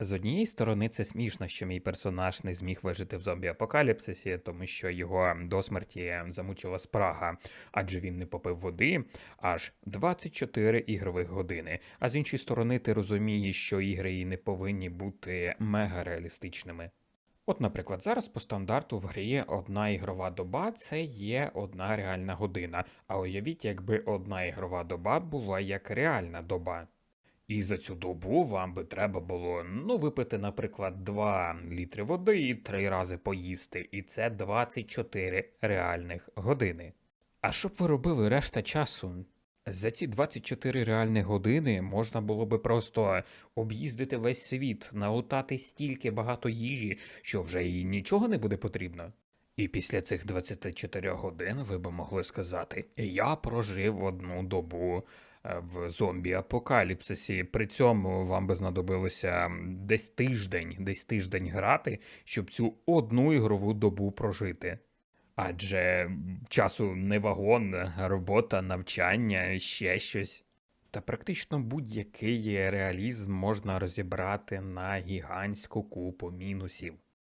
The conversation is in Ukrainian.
З однієї сторони, це смішно, що мій персонаж не зміг вижити в зомбі-апокаліпсисі, тому що його до смерті замучила спрага, адже він не попив води аж 24 ігрових години. А з іншої сторони, ти розумієш, що ігри і не повинні бути мега реалістичними. От, наприклад, зараз по стандарту в грі одна ігрова доба це є одна реальна година. А уявіть, якби одна ігрова доба була як реальна доба. І за цю добу вам би треба було ну випити, наприклад, 2 літри води і 3 рази поїсти, і це 24 реальних години. А що б ви робили решта часу? За ці 24 реальні години можна було би просто об'їздити весь світ, наутати стільки багато їжі, що вже і нічого не буде потрібно. І після цих 24 годин ви би могли сказати: Я прожив одну добу в зомбі-апокаліпсисі. При цьому вам би знадобилося десь тиждень, десь тиждень грати, щоб цю одну ігрову добу прожити. Адже часу не вагон, робота, навчання, ще щось. Та практично будь-який реалізм можна розібрати на гігантську купу мінусів.